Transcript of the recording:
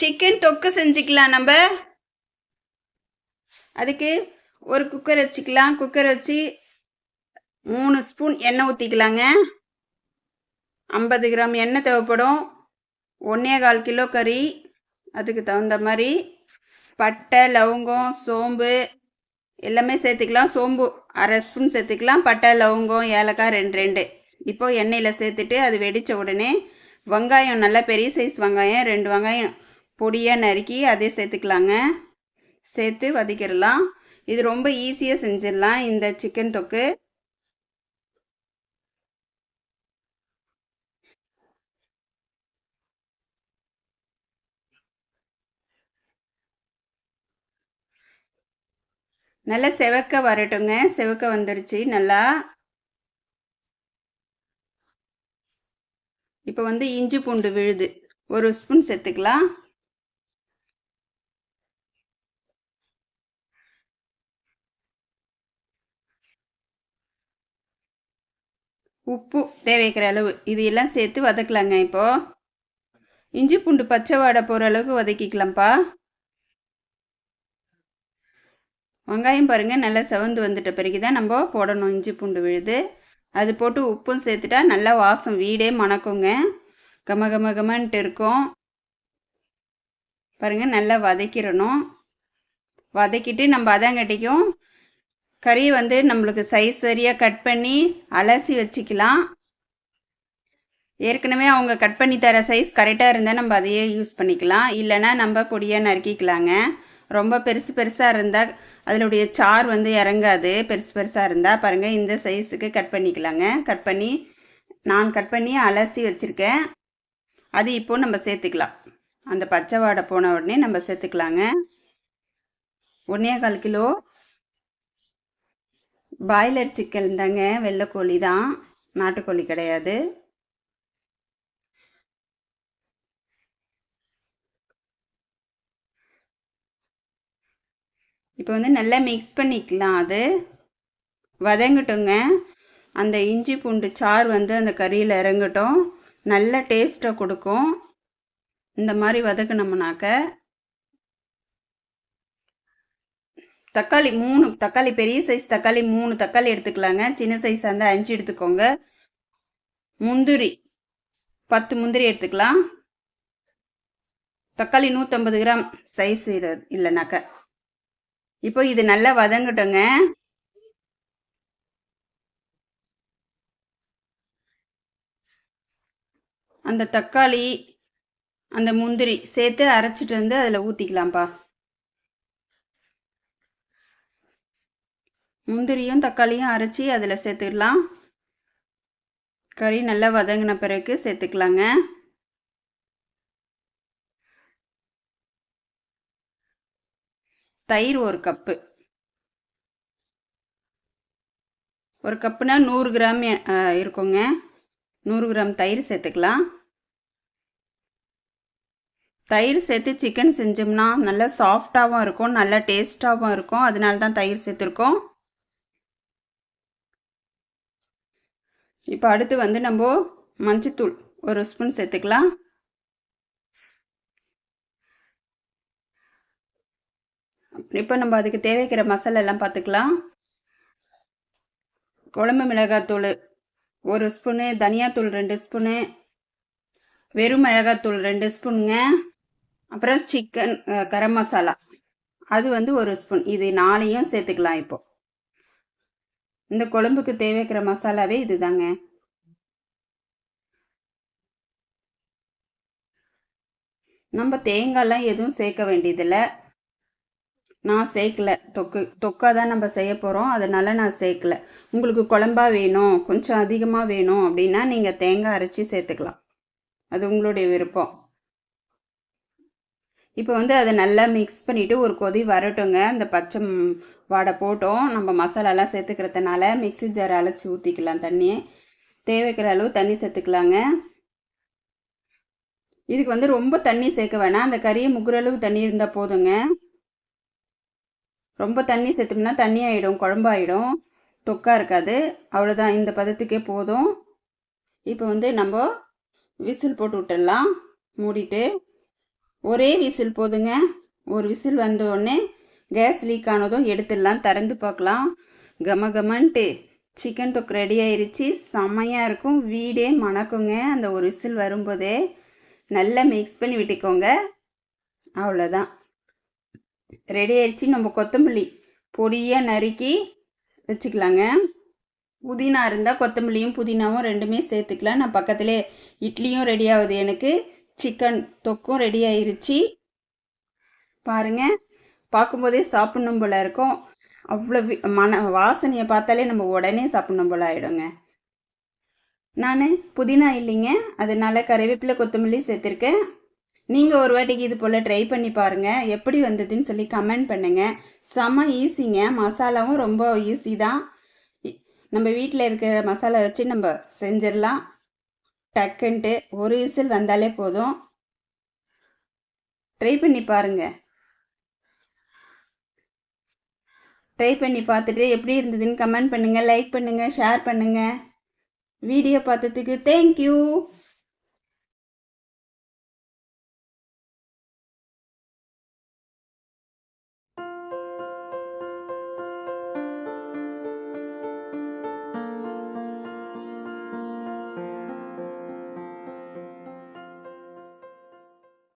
Chicken தொக்கு செஞ்சுக்கலாம் நம்ம. அதுக்கு ஒரு குக்கர் வச்சுக்கலாம். குக்கர் வச்சு மூணு ஸ்பூன் எண்ணெய் ஊற்றிக்கலாங்க ஐம்பது கிராம் எண்ணெய் தேவைப்படும். ஒன்றே கால் கிலோ கறி. அதுக்கு தகுந்த மாதிரி பட்டை லவங்கம் சோம்பு எல்லாமே சேர்த்துக்கலாம். சோம்பு அரை ஸ்பூன் சேர்த்துக்கலாம். பட்டை லவங்கம் ஏலக்காய் ரெண்டு ரெண்டு. இப்போது எண்ணெயில் சேர்த்துட்டு அது வெடித்த உடனே வெங்காயம் நல்லா பெரிய சைஸ் வெங்காயம் ரெண்டு வெங்காயம் பொடியாக நறுக்கி அதே சேர்த்துக்கலாங்க. சேர்த்து வதக்கிடலாம். இது ரொம்ப ஈஸியாக செஞ்சிடலாம் இந்த சிக்கன் தொக்கு. நல்லா செவக்க வரட்டுங்க. செவக்க வந்துருச்சு நல்லா. இப்போ வந்து இஞ்சி பூண்டு விழுது. ஒரு ஸ்பூன் சேர்த்துக்கலாம். உப்பு தேவைக்கிற அளவு. இது எல்லாம் சேர்த்து வதக்கலாங்க இப்போது இஞ்சி பூண்டு பச்சை வாடை போகிற அளவுக்கு வதக்கிக்கலாம்ப்பா. வெங்காயம் பாருங்கள் நல்லா செவந்து வந்துட்ட பிறகு தான் நம்ம போடணும் இஞ்சி பூண்டு விழுது. அது போட்டு உப்பும் சேர்த்துட்டா நல்லா வாசம் வீடே மணக்குங்க. கம கம கமன்ட்டு இருக்கும். பாருங்கள் நல்லா வதக்கிடணும். வதக்கிட்டு நம்ம அதங்கட்டிக்கும் கறி வந்து நம்மளுக்கு சைஸ் வரியாக கட் பண்ணி அலசி வச்சுக்கலாம். ஏற்கனவே அவங்க கட் பண்ணி தர சைஸ் கரெக்டாக இருந்தால் நம்ம அதையே யூஸ் பண்ணிக்கலாம். இல்லைன்னா நம்ம பொடியாக நறுக்கிக்கலாங்க. ரொம்ப பெருசு பெருசாக இருந்தால் அதனுடைய சார் வந்து இறங்காது. பெருசு பெருசாக இருந்தால் பாருங்கள் இந்த சைஸுக்கு கட் பண்ணிக்கலாங்க. கட் பண்ணி நான் கட் பண்ணி அலசி வச்சுருக்கேன். அது இப்போது நம்ம சேர்த்துக்கலாம். அந்த பச்சை வாடை போன உடனே நம்ம சேர்த்துக்கலாங்க. ஒன்றே கால் கிலோ பாய்லர் சிக்கன் தாங்க வெள்ளைக்கோழி தான். நாட்டுக்கோழி கிடையாது. இப்போ வந்து நல்லா மிக்ஸ் பண்ணிக்கலாம் அது. வதங்கட்டுங்க. அந்த இஞ்சி பூண்டு சாறு வந்து அந்த கறியில் இறங்கட்டும். நல்ல டேஸ்ட்டை கொடுக்கும். இந்த மாதிரி வதக்கினோம்னாக்க தக்காளி மூணு தக்காளி பெரிய சைஸ் தக்காளி மூணு தக்காளி எடுத்துக்கலாங்க. சின்ன சைஸ் இருந்தால் அஞ்சு எடுத்துக்கோங்க. முந்திரி பத்து முந்திரி எடுத்துக்கலாம். தக்காளி நூற்றம்பது கிராம் சைஸ் இது இல்லைனாக்க. இப்போ இது நல்லா வதங்கட்டுங்க. அந்த தக்காளி அந்த முந்திரி சேர்த்து அரைச்சிட்டு வந்து அதில் ஊற்றிக்கலாம்ப்பா முந்திரியும் தக்காளியும் அரைச்சி அதில் சேர்த்துக்கலாம். கறி நல்லா வதங்கின பிறகு சேர்த்துக்கலாங்க. தயிர் ஒரு கப்பு. ஒரு கப்புனா நூறு கிராம் இருக்குங்க. நூறு கிராம் தயிர் சேர்த்துக்கலாம். தயிர் சேர்த்து சிக்கன் செஞ்சோம்னா நல்லா சாஃப்டாகவும் இருக்கும் நல்லா டேஸ்ட்டாகவும் இருக்கும். அதனால தான் தயிர் சேர்த்துருக்கோம். இப்போ அடுத்து வந்து நம்ம மஞ்சத்தூள் ஒரு ஸ்பூன் சேர்த்துக்கலாம். இப்போ நம்ம அதுக்கு தேவைக்கிற மசாலா எல்லாம் பார்த்துக்கலாம். குழம்பு மிளகாத்தூள் ஒரு ஸ்பூனு தனியாத்தூள் ரெண்டு ஸ்பூனு வெறும் மிளகாத்தூள் ரெண்டு ஸ்பூனுங்க. அப்புறம் சிக்கன் கரம் மசாலா. அது வந்து ஒரு ஸ்பூன். இது நாளையும் சேர்த்துக்கலாம் இப்போ. இந்த குழம்புக்கு தேவைக்கிற மசாலாவே இதுதாங்க. நம்ம தேங்காய்லாம் எதுவும் சேர்க்க வேண்டியதில்லை. நான் சேர்க்கல. தொக்கு தொக்காக தான் நம்ம செய்ய போகிறோம் அதனால் நான் சேர்க்கல. உங்களுக்கு குழம்பா வேணும் கொஞ்சம் அதிகமாக வேணும் அப்படின்னா நீங்கள் தேங்காய் அரைச்சி சேர்த்துக்கலாம். அது உங்களுடைய விருப்பம். இப்போ வந்து அதை நல்லா மிக்ஸ் பண்ணிவிட்டு ஒரு கொதி வரட்டுங்க அந்த பச்சை வாடை போட்டோம். நம்ம மசாலாலாம் சேர்த்துக்கிறதுனால மிக்சி ஜார் அழைச்சி ஊற்றிக்கலாம் தண்ணி. தேவைக்கிற அளவு தண்ணி சேர்த்துக்கலாங்க. இதுக்கு வந்து ரொம்ப தண்ணி சேர்க்க வேணாம். அந்த கறியை முக்குற அளவு தண்ணி இருந்தால் போதுங்க. ரொம்ப தண்ணி சேர்த்தோம்னா தண்ணி ஆகிடும் குழம்பாயிடும் தொக்கா இருக்காது. அவ்வளோதான் இந்த பதத்துக்கே போதும். இப்போ வந்து நம்ம விசில் போட்டு விட்டுடலாம். மூடிட்டு ஒரே விசில் போதுங்க. ஒரு விசில் வந்த உடனே கேஸ் லீக் ஆனதும் எடுத்துடலாம் திறந்து பார்க்கலாம். கம கமன்ட்டு. சிக்கன் தொக்கு ரெடி ஆயிருச்சு. செம்மையாக இருக்கும். வீடே மணக்குங்க. அந்த ஒரு விசில் வரும்போதே நல்லா மிக்ஸ் பண்ணி விட்டுக்கோங்க. அவ்வளோதான். ரெடி ஆயிடுச்சு நம்ம கொத்தமல்லி பொடியாக நறுக்கி வச்சுக்கலாங்க. புதினா இருந்தால் கொத்தமல்லியும் புதினாவும் ரெண்டுமே சேர்த்துக்கலாம். நான் பக்கத்துலேயே இட்லியும் ரெடி ஆகுது எனக்கு. சிக்கன் தொக்கும் ரெடி ஆயிருச்சு. பாருங்க பார்க்கும்போதே சாப்பிடணும் போல இருக்கும். அவ்வளோ மன வாசனையை பார்த்தாலே நம்ம உடனே சாப்பிடணும் போல ஆகிடுங்க நான் புதினா இல்லைங்க அதனால் கறிவேப்பிலை கொத்தமல்லி சேர்த்துருக்கேன். நீங்கள் ஒரு வாட்டிக்கு இது போல் ட்ரை பண்ணி பாருங்கள் எப்படி வந்ததுன்னு சொல்லி கமெண்ட் பண்ணுங்கள் செம ஈஸிங்க மசாலாவும் ரொம்ப ஈஸி தான். நம்ம வீட்டில் இருக்கிற மசாலா வச்சு நம்ம செஞ்சிடலாம். டக்குன்ட்டு ஒரு விசில் வந்தாலே போதும். ட்ரை பண்ணி பாருங்கள் ட்ரை பண்ணி பார்த்துட்டு எப்படி இருந்ததுன்னு கமெண்ட் பண்ணுங்கள் லைக் பண்ணுங்கள் ஷேர் பண்ணுங்கள் வீடியோ பார்த்ததுக்கு தேங்க்யூ